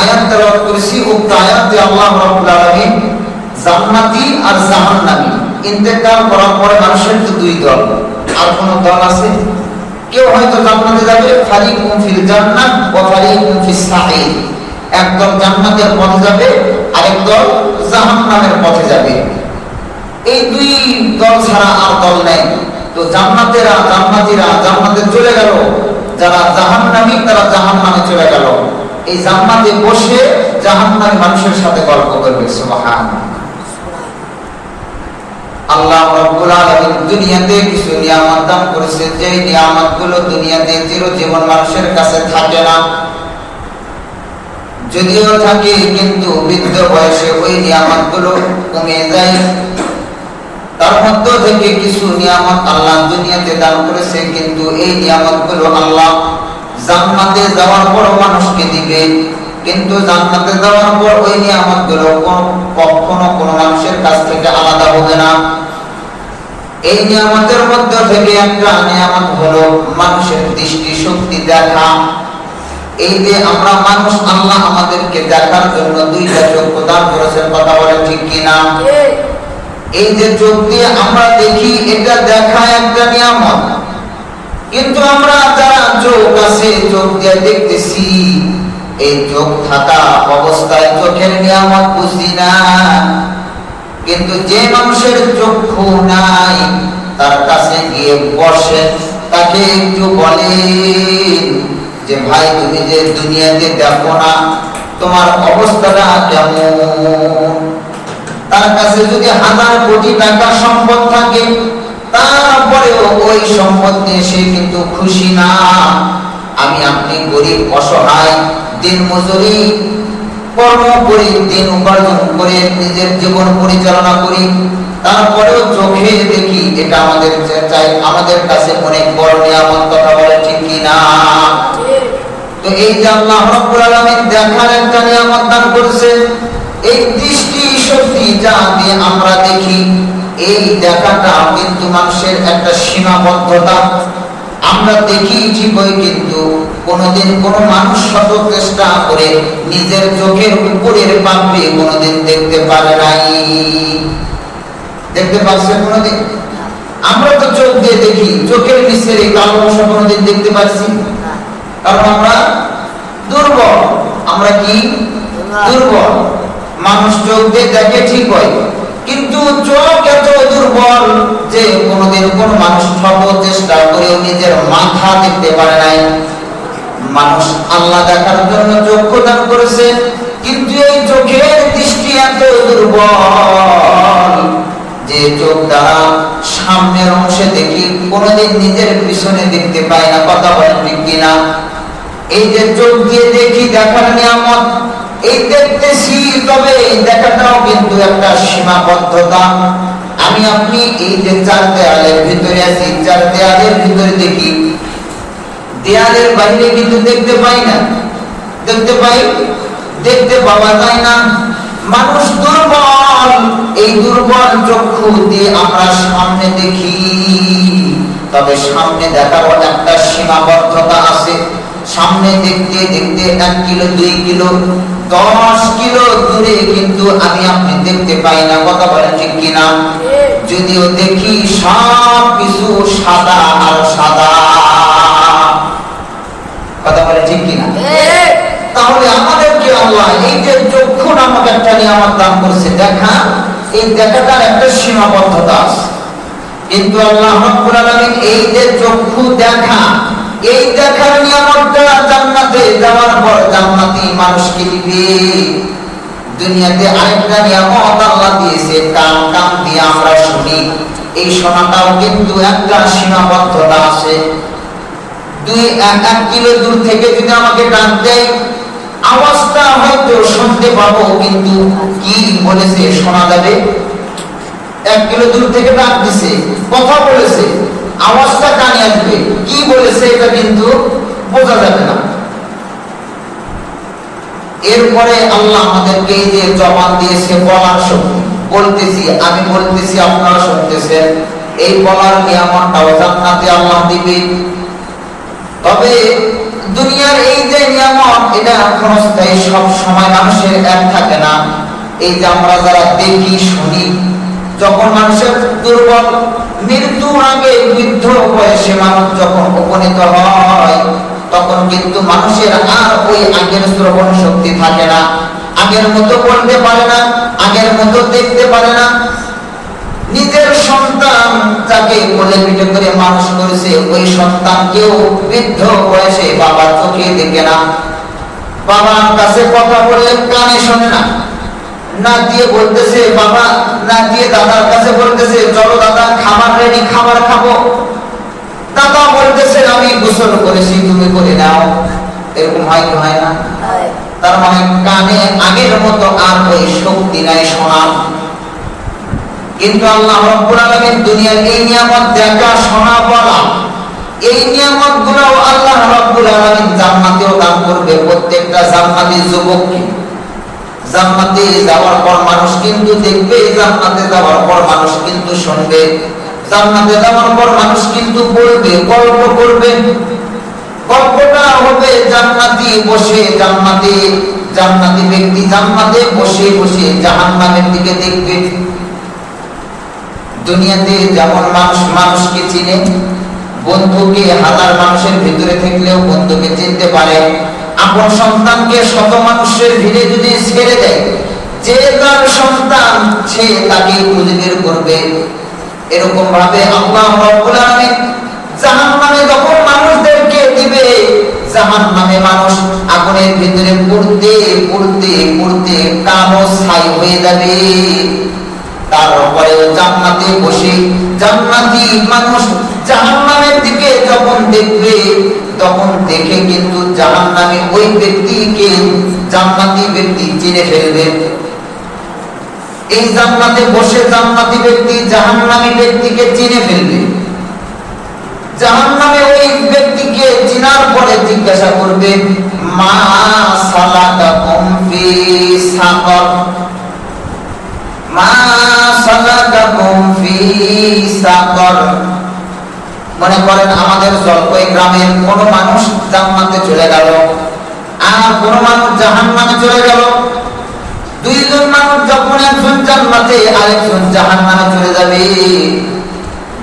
আয়াত করেছি, উক্ত আয়াতে আল্লাহ রাব্বুল আলামিন জান্নাতি আর জাহান্নামী ইন্তেকাল করার পরে মানুষের তো দুই দল। আর কোন দল আছে? কেউ হয়তো জান্নাতে যাবে ফারিকুম ফিল জান্নাত ওয়া ফারিকুম ফিস একদল জান্নাতের পথে যাবে, আরেক দল জাহান্নামের পথে যাবে। এই দুই দল ছাড়া আর দল নেই। তো জান্নাতেরা, জান্নাতীরা জান্নাতে চলে গেল, যারা জাহান্নামী তারা জাহান্নামে চলে গেল। এই জান্নাতে বসে জাহান্নামী মানুষের সাথে গল্প করবে সুবহান আল্লাহ রাব্বুল আলামিন দুনিয়াতে কিছু নিয়ামত দান করেছেন যে নিয়ামতগুলো দুনিয়াতে চিরজীবন মানুষের কাছে থাকে না। যদিও থাকে, কিন্তু বৃদ্ধ বয়সে ওই নিয়ামতগুলো কমে যায়। তার মধ্য থেকে কিছু নিয়ামত আল্লাহ দুনিয়াতে দান করেছে, কিন্তু এই নিয়ামতগুলো আল্লাহ জান্নাতে যাওয়ার পর মানুষকে দিবে। কিন্তু জান্নাতে যাওয়ার পর ওই নিয়ামতগুলো কোন- কখনো কোনো মানুষের কাছ থেকে আলাদা হবে না। এই নিয়ামতের মধ্য থেকে একটা নিয়ামত হলো মানুষের দৃষ্টি শক্তি দেখা। এই যে আমরা মানুষ আল্লাহ আমাদেরকে দেখার জন্য দুইটা চক্ষু দান করেছেন কথা বলে ঠিক কিনা এই যে চোখ দিয়ে আমরা দেখি এটা দেখা একটা নিয়ামত। কিন্তু আমরা যারা চোখ আছে, চোখ দিয়ে দেখতেছি, এই চোখ থাকা অবস্থায় চোখের নিয়ামত বুঝি না। কিন্তু যে মানুষের চক্ষু নাই, তার কাছে গিয়ে বসে, তাকে একটু বলেন যে, ভাই, তুমি যে দুনিয়াতে দেখো না, তোমার অবস্থাটা কেমন? তার কাছে যদি হাজার কোটি টাকা সম্পদ থাকে তারপরেও ওই সম্পদ নিয়ে সে কিন্তু খুশি না। আমি আপনি গরিব, অসহায়, দিন মজুরি কর্ম করি দিন উপার্জন করে নিজের জীবন পরিচালনা করি, তারপরেও চোখে দেখি এটা আমাদের চাই, আমাদের কাছে অনেক বড় নিয়ামত কথা বলে ঠিক কি না? তো এই যে আল্লাহ রাব্বুল আলামিন দেখার একটা নিয়ামত দান করেছে, এই দৃষ্টি শক্তি যা দিয়ে আমরা দেখি এই দেখাটা কিন্তু মানুষের একটা সীমাবদ্ধতা। আমরা দেখি ঠিকই কিন্তু কোনোদিন কোনো মানুষ শত চেষ্টা করে নিজের চোখের উপরের পাপড়ি কোনোদিন দেখতে পারে নাই। দেখতে পারছে কোনোদিন? আমরা তো চোখ দিয়ে দেখি, চোখের নিচের এই কালো অংশ কোনোদিন দেখতে পাচ্ছি। কারণ আমরা দুর্বল। আমরা কি? দুর্বল। মানুষ চোখ দিয়ে দেখে ঠিক হয়। কিন্তু চোখ এত দুর্বল যে কোনোদিন কোন মানুষ সব চেষ্টা করেও নিজের মাথা দেখতে পারে নাই। মানুষ আল্লাহ দেখার জন্য চক্ষু দান করেছে, কিন্তু এই চোখের দৃষ্টি এত দুর্বল যে চোখ দ্বারা সামনের অংশে দেখি কোনোদিন নিজের পিছনে দেখতে পাই না। কথা বলেন ঠিক কিনা? এই যে চোখ দিয়ে দেখি দেখার নিয়ামত এই দেখতেছি, তবে দেখাটাও কিন্তু একটা সীমাবদ্ধতা। আমি আপনি এই যে চার দেয়ালের ভিতরে আছি, চার দেয়ালের ভিতরে দেখি, দেয়ালের বাইরে কিন্তু দেখতে পাই না। দেখতে পাই? দেখতে পাওয়া যায় না। মানুষ দুর্বল, এই দুর্বল চক্ষু দিয়ে আমরা সামনে দেখি। তবে সামনে দেখার একটা সীমাবদ্ধতা আছে। সামনে দেখতে দেখতে এক কিলো, দুই কিলো দশ কিলো দূরে কিন্তু আমি আপনি দেখতে পাই না, কথা বলেন ঠিক কিনা? যদিও দেখি সব কিছু সাদা আর সাদা। কথা বলে ঠিক কিনা? তাহলে আল্লাহ এই যে চক্ষু নামক একটা করছে, দেখা, এই দেখাটার একটা সীমাবদ্ধতা আছে। কিন্তু আল্লাহ রাব্বুল আলামিন এই যে চক্ষু দেখা, এই দেখার নিয়ামতটা জান্নাতে যাওয়ার পর জান্নাতি মানুষকে দিবে। দুনিয়াতে আরেকটা নিয়ামত আল্লাহ দিয়েছে, কান কান দিয়ে আমরা শুনি। এই শোনাটাও কিন্তু একটা সীমাবদ্ধতা আছে। দুই এক এক কিলো দূর থেকে যদি আমাকে ডাক দেয়, আওয়াজটা হয়তো শুনতে পাবো, কিন্তু কি বলেছে, শোনা যাবে? এক কিলো দূর থেকে ডাক দিছে কথা বলেছে আওয়াজটা কানে আসবে কি বলেছে এটা কিন্তু বোঝা যাবে না এরপরে আল্লাহ আমাদেরকে এই যে জবান দিয়েছে, বলার শক্তি। বলতেছি, আমি বলতেছি আপনারা শুনতেছেন। এই বলার নিয়ামতটাও জান্নাতে আল্লাহ দিবে। তবে দুনিয়ার এই যে নিয়ামত, এটা ক্ষণস্থায়ী, সব সময় মানুষের এক থাকে না। এই যে আমরা যারা দেখি, শুনি, যখন মানুষের দুর্বল মৃত্যু আগে বৃদ্ধ বয়সে মানুষ যখন উপনীত হয় তখন কিন্তু মানুষের আর ওই আগের শ্রবণ শক্তি থাকে না। আগের মতো বলতে পারে না, আগের মতো দেখতে পারে না। নিজের সন্তান যাকে কোলে পিঠে করে মানুষ করেছে, ওই সন্তানকেও বৃদ্ধ বয়সে বাবার চোখে দেখে না। বাবার কাছে কথা বললে কানে শোনে না। না দিয়ে বলতেছে, বাবা না দিয়ে দাদার কাছে বলতেছে, চলো দাদা, খাবার রেডি খাবার খাব। গোসল করেছি তুমি করে নাও এরকম হয় কি হয় না? তার মানে কানে আগের মতো আর ওই শক্তি নাই শোনার কিন্তু আল্লাহ রব্বুল আলামিন দুনিয়ার এই নিয়ামত দেখা শোনা বলা এই নিয়ামতগুলো আল্লাহ রব্বুল আলামিন জান্নাতেও দান করবে। প্রত্যেকটা জান্নাতি যুবককে জান্নাতে যাওয়ার পর মানুষ কিন্তু দেখবে জান্নাতে যাওয়ার পর মানুষ কিন্তু শুনবে। জান্নাতে যাওয়ার পর মানুষ কিন্তু বলবে গল্প করবে গল্পটা হবে জান্নাতি বসে জান্নাতে, জান্নাতি ব্যক্তি জান্নাতে বসে বসে জাহান্নামের দিকে দেখবে। দুনিয়াতে যেমন মানুষ মানুষকে চিনে, বন্ধুকে হাজার মানুষের ভিতরে থাকলেও বন্ধুকে চিনতে পারে। আপন সন্তানকে শত মানুষের ভিড়ে যদি ছেড়ে দেয়, যে তার সন্তান সে তাকে খুঁজে বের করবে। এরকম ভাবে আল্লাহ রব্বুল আলামিন জাহান্নামে যখন মানুষদেরকে দিবে, জাহান্নামে মানুষ আগুনের ভিতরে পড়তে পড়তে পড়তে কালো ছাই হয়ে যাবে। তারপরে জান্নাতে বসে জান্নাতি মানুষ জাহান্নামের দিকে যখন দেখবে, তখন দেখে কিন্তু জাহান্নামে ওই ব্যক্তিকে জান্নাতি ব্যক্তি চিনে ফেলবে। এই জান্নাতে বসে জান্নাতি ব্যক্তি জাহান্নামী ব্যক্তিকে চিনে ফেলবে। জাহান্নামে ওই ব্যক্তিকে চিনার জিজ্ঞাসা করবে মনে করেন আমাদের জলপাই গ্রামের কোন মানুষ জান্নাতে চলে গেল, আর কোন মানুষ জাহান্নামে চলে গেল। দুইজন মানুষ যখন একজন জান্নাতে, আরেকজন জাহান্নামে চলে যাবে।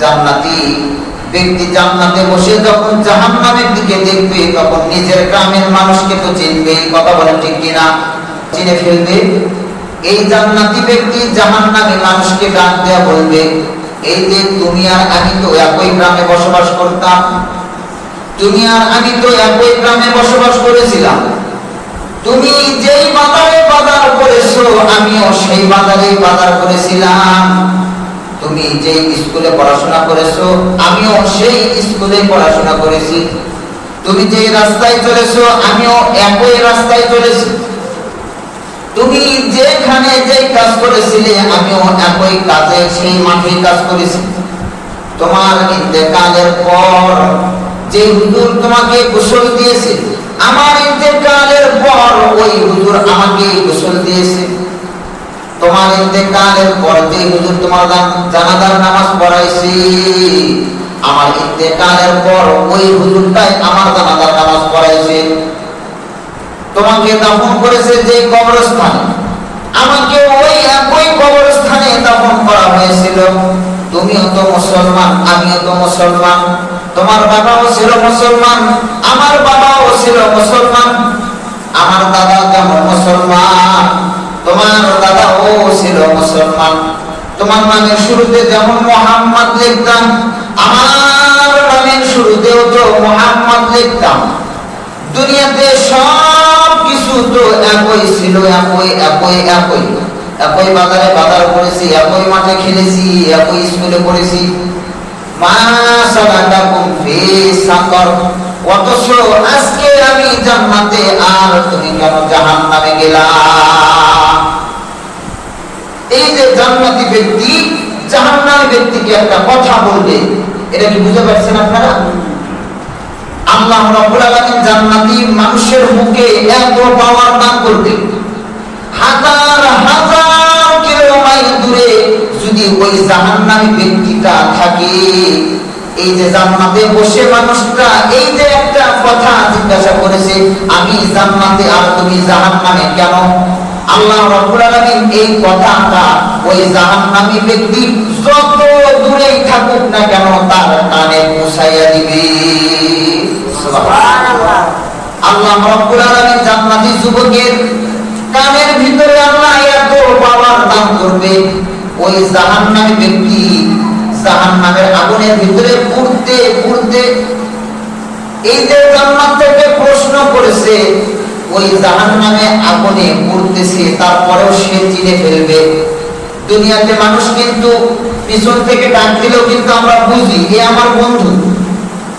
জান্নাতি ব্যক্তি জান্নাতে বসে যখন জাহান্নামের দিকে দেখবে, তখন নিজের গ্রামের মানুষকে তো চিনবে, কথা বলেন ঠিক কিনা? চিনে ফেলবে। এই জান্নাতি ব্যক্তি জাহান্নামে মানুষকে ডাক দেয়া বলবে, এই যে তুমি আর আমি তো একই গ্রামে বসবাস করতাম, তুমি আর আমি তো একই গ্রামে বসবাস করেছিলাম। তুমি যেই বাজারে বাজার করেছ, আমিও সেই বাজারে বাজার করেছিলাম। তুমি যেই স্কুলে পড়াশোনা করেছ, আমিও সেই স্কুলে পড়াশোনা করেছি। তুমি যেই রাস্তায় চলেছো, আমিও একই রাস্তায় চলেছি। তুমি যেখানে যে কাজ করেছিলে, আমিও একই কাজে সেই মাঠে কাজ করেছি। তোমার ইন্তেকালের পর যে হুজুর তোমাকে গোসল দিয়েছে, আমার ইন্তেকালের পর ওই হুজুর আমাকে গোসল দিয়েছে। তোমার ইন্তেকালের পর যে হুজুর তোমার জানাজার নামাজ পড়াইছে, আমার ইন্তেকালের পর ওই হুজুরটাই আমার জানাজার নামাজ পড়াইছে। তোমাকে দাফন করেছে যে কবরস্থানে, আমাকে ওই একই কবরস্থানে দাফন করা হয়েছিল। তুমিও তো মুসলমান, আমিও তো মুসলমান, তোমার বাবাও ছিল মুসলমান, আমার বাবাও ছিল মুসলমান, আমার দাদা যেমন মুসলমান। তোমার দাদাও ছিল মুসলমান। তোমার নামের শুরুতে যেমন মোহাম্মদ লিখতাম, আমার নামের শুরুতেও তো মোহাম্মদ লিখতাম। দুনিয়াতে সব কিছু তো একই ছিল, একই একই একই। একই বাজারে বাজার করেছি, একই মাঠে খেলেছি, একই স্কুলে পড়েছি। আজকে আমি জান্নাতে আর তুমি কেন জাহান্নামে গেলা? এই যে জান্নাতি ব্যক্তি, জাহান্নামী ব্যক্তিকে একটা কথা বলবে, এটা কি বুঝতে পারছেন আপনারা? আল্লাহ রাব্বুল আলামিন জান্নাতি মানুষের মুখে এত পাওয়ার দান করবে। হাজার হাজার কিলোমাইল দূরে যদি ওই জাহান্নামী ব্যক্তিটা থাকে, এই যে জান্নাতে বসে মানুষটা, এই যে একটা কথা জিজ্ঞাসা করেছে, আমি জান্নাতে আর তুমি জাহান্নামে কেন আল্লাহ রাব্বুল আলামিন এই কথাটা ওই জাহান্নামী ব্যক্তি যত দূরেই থাকুক না কেন তার কানে পৌঁছাইয়া দিবে। আল্লাহ রাব্বুল আলামিন জান্নাতি যুবকের কানের ভিতরে আল্লাহ এত পাওয়ার দান করবে, ওই জাহান্নামী ব্যক্তি জাহান্নামের আগুনের ভিতরে পুড়তে পুড়তে এই যে জান্নাত থেকে প্রশ্ন করেছে ওই জাহান্নামে আগুনে পুড়তেছে তারপরেও সে চিনে ফেলবে। দুনিয়াতে মানুষ কিন্তু পিছন থেকে ডাক দিলেও কিন্তু আমরা বুঝি এ আমার বন্ধু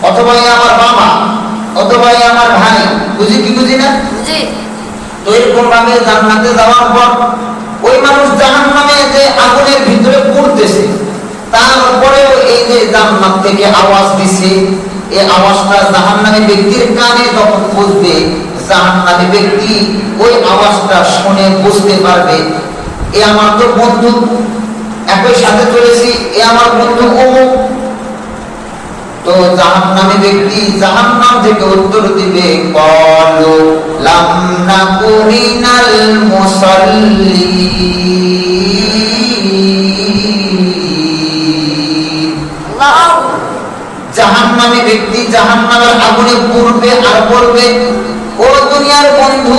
অথবা এ আমার বাবা অথবা এ আমার ভাই। বুঝি কি বুঝি না? জি। তো এরকম ভাবে জান্নাতে যাওয়ার পর ওই মানুষ জাহান্নামে যে আগুনের ভিতরে পড়তেছে তারপরেও এই যে জান্নাত থেকে আওয়াজ দিছে এই আওয়াজটা জাহান্নামী ব্যক্তির কানে যখন বুঝবে জাহান্নামী ব্যক্তি ওই আওয়াজটা শুনে বুঝতে পারবে এ আমার তো বন্ধু একই সাথে চলেছি এ আমার বন্ধু অমুক। তো জাহান্নামী ব্যক্তি জাহান্নাম থেকে উত্তর দিবে কলু আল্লাহ জাহান্নামী ব্যক্তি জাহান্নামের আগুনে পড়বে আর বলবে ও দুনিয়ার বন্ধু।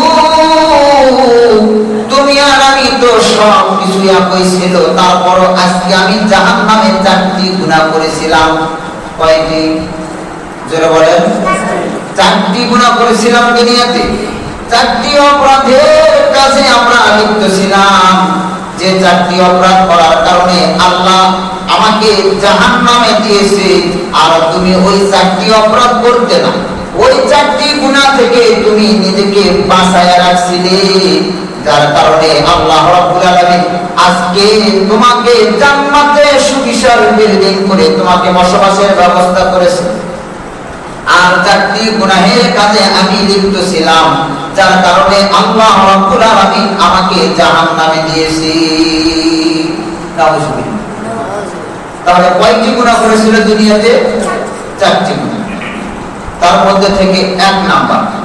তুমি আর আমি তো সব কিছু একই ছিল। তারপরও আজকে আমি জাহান্নামে চারটি গুনাহ করেছিলাম। জোরে বলেন। চারটি গুনাহ করেছিলাম দুনিয়াতে। চারটি অপরাধের কাছে আমরা লিপ্ত ছিলাম। যে চারটি অপরাধ করার কারণে আল্লাহ আমাকে জাহান নামে দিয়েছে। আর তুমি ওই চারটি অপরাধ করতে না। ওই চারটি গুণা থেকে তুমি নিজেকে বাঁচায় রাখছিলে, যার কারণে আল্লাহ আজকে তোমাকে জান্নাতে সুবিশাল বিল্ডিং করে তোমাকে বসবাসের ব্যবস্থা করেছে। আর চারটি কাজে আমি লিপ্ত ছিলাম, যার কারণে আল্লাহ আমাকে তাহলে কয়টি গুনাহ করেছিল দুনিয়াতে? চারটি গুনাহ। তার মধ্যে থেকে এক নাম্বার।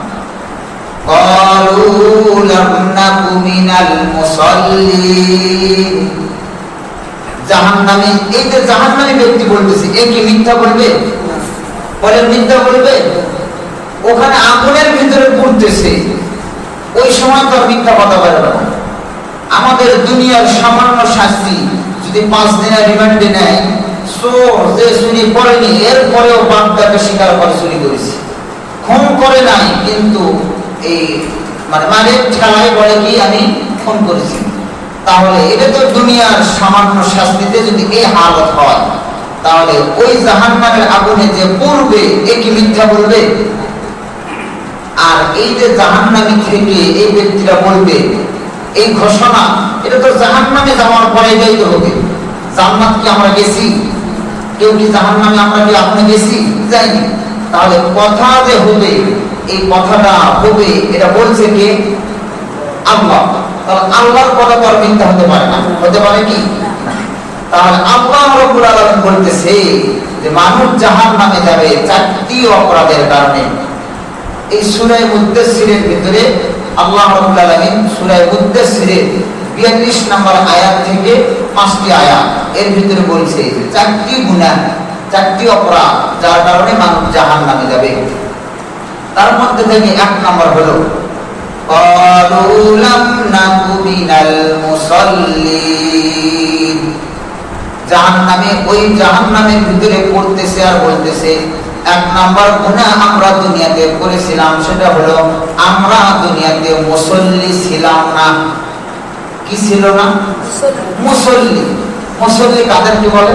মিথ্যা বলবে? ওখানে আগুনের ভিতরে পড়তেছে। ওই সময় তো মিথ্যা কথা বলে আমাদের দুনিয়ার সামান্য শাস্তি যদি পাঁচ দিনের রিমান্ডে নেয় মানে তাহলে দুনিয়ার সামান্য শাস্তিতে যদি এই হালত হয়, তাহলে ওই জাহান্নামের আগুনে যে পড়বে মিথ্যা বলবে? আর এই যে জাহান্নামি থেকে এই ব্যক্তিরা বলবে, এই ঘোষণা, এটা তো জাহান্নামে যাওয়ার পরে যাইতে হবে। জান্নাত কি আমরা গেছি? কেউ কি জাহান নামে আমরা কি আপনি গেছি? যাইনি। তাহলে কথা যে হবে, এই কথাটা হবে, এটা বলছে কে? আল্লাহ। তাহলে আল্লাহর কথা তো আর মিথ্যা হতে পারে না। হতে পারে কি? তাহলে আল্লাহ রব্বুল আলামিন বলতেছে যে মানুষ জাহান্নামে যাবে চারটি অপরাধের কারণে। এই সূরা মুদ্দাসসিরের ভিতরে আল্লাহ রাব্বুল আলামিন সূরা মুদ্দাসসিরের বিয়াল্লিশ নম্বর আয়াত থেকে পাঁচটি আয়াত। এর ভিতরে বলছে, চারটি গুণা চারটি অপরাধ, যার কারণে মানুষ জাহান নামে যাবে। তার মধ্যে থেকে এক নম্বর হলো জাহান নামে ওই জাহান নামের ভিতরে পড়তেছে আর বলতেছে, এক নাম্বার গুণা আমরা দুনিয়াতে করেছিলাম, সেটা হলো, আমরা দুনিয়াতে মুসল্লি ছিলাম না। কি ছিল না? মুসল্লি। মুসল্লি কাদেরকে বলে?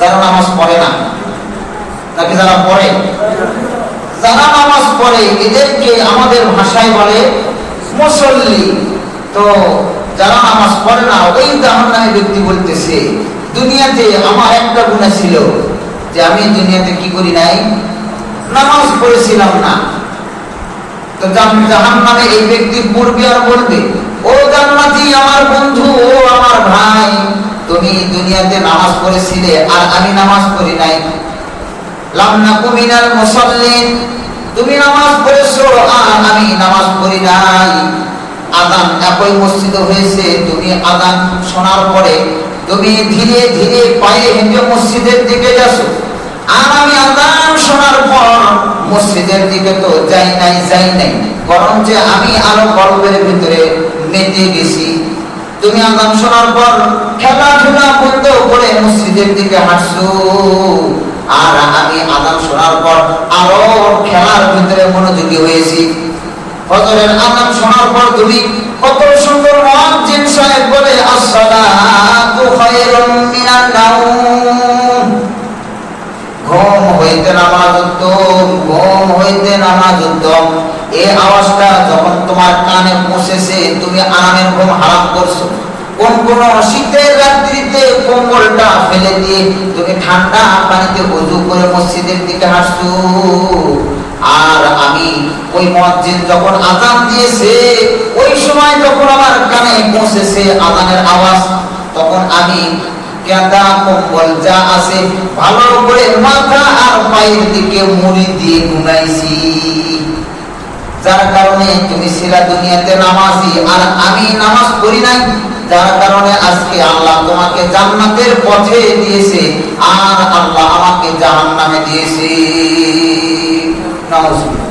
যারা নামাজ পড়ে না। নাকি যারা পড়ে? যারা নামাজ পড়ে, এদেরকে আমাদের ভাষায় বলে মুসল্লি। তো যারা নামাজ পড়ে না, ওই জাহান্নামী ব্যক্তি বলতেছে, দুনিয়াতে আমার একটা গুণা ছিল যে আমি দুনিয়াতে কি করি নাই? নামাজ পড়েছিলাম না। তো জাহান্নামে এই ব্যক্তি পড়বে আর বলবে। ও জান্নাতি, আমার বন্ধু, ও আমার ভাই, তুমি দুনিয়াতে নামাজ পড়েছিলে আর আমি নামাজ পড়ি নাই। লাম নাকু মিনাল মুসাল্লিন, তুমি নামাজ পড়েছো আর আমি নামাজ পড়ি নাই। আদান একই মসজিদে হয়েছে, তুমি আদান শোনার পরে তুমি ধীরে ধীরে পায়ে হেঁটে মসজিদের দিকে যাচ্ছ। আর আমি আদান শোনার পর মসজিদের দিকে তো যাই নাই যাই নাই। বরং যে আমি আরও গল্পের ভিতরে মেতে গেছি। তুমি আদান শোনার পর খেলাধুলা বন্ধ করে মসজিদের দিকে হাঁটছো। আর আমি আদান শোনার পর আরও খেলার ভিতরে মনোযোগী হয়েছি। ফজরের আদান শোনার পর তুমি কত সুন্দর মুয়াজ্জিন সাহেব বলে, আসসালাতু খায়রুম মিনান নাওম। ঘুম হইতে নামাজ উত্তম, ঘুম হইতে নামাজ উত্তম। এই আওয়াজটা যখন তোমার কানে পৌঁছেছে, তুমি আরামের ঘুম হারাম করছ। কোন কোন শীতের রাত্রিতে কম্বলটা ফেলে দিয়ে তুমি ঠান্ডা পানিতে করে মসজিদের দিকে আর আমি ওই মসজিদ যখন আজান দিয়েছে, ওই সময় যখন আমার কানে পৌঁছেছে আজানের আওয়াজ, তখন আমি কেদা কম্বল যা আছে ভালো করে মাথা আর পায়ের দিকে মুড়ি দিয়ে ঘুমাইছি। যার কারণে তুমি সেরা দুনিয়াতে নামাজি, আর আমি নামাজ পড়ি নাই, যার কারণে আজকে আল্লাহ তোমাকে জান্নাতের পথে দিয়েছে, আর আল্লাহ আমাকে জাহান্নামে দিয়েছে। নাউজুবিল্লাহ।